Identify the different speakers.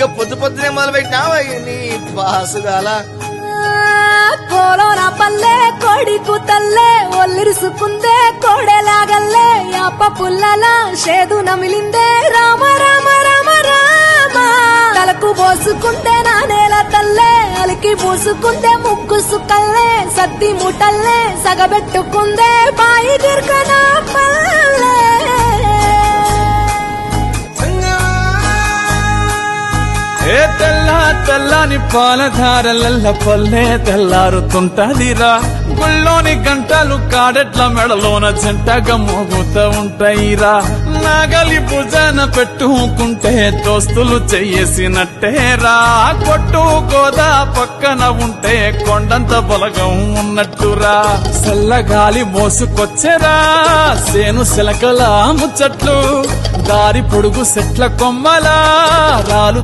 Speaker 1: ఇక పొద్దు పొద్దునే మొదలు పెట్టినావా నీ బాసుగాల
Speaker 2: కోలోన పల్లె కోడి కూతల్లే ఒల్లిరుసుకుందే కోడెలాగల్లే అప్ప పుల్లల షేదు నమిలిందే. రామ రామ రామ రామ. తలకు పోసుకుంటే నా నేల తల్లే అలికి పూసుకుంటే ముగ్గు సుక్కల్లే సద్ది ముటల్లే సగబెట్టుకుందే బాయి గిర్కన
Speaker 3: ఏ తెల్ల తెల్లని పాలధారలల్ల పల్లె తెల్లారుతుంటదిరా. గుళ్ళోని గంటలు కాడెట్ల మెడలోన జంటగా మోగుతూ ఉంటాయిరా. నాగలి భుజాన పెట్టుకుంటే దోస్తులు చెయ్యేసినట్టేరా కొట్టు గోదా పక్కన ఉంటే కొండంత బలగం ఉన్నట్టురా. చల్లగాలి మోసుకొచ్చేరా. సేను శిలకలా ముచ్చట్లు దారి పొడుగు సెట్ల కొమ్మలా. రాలు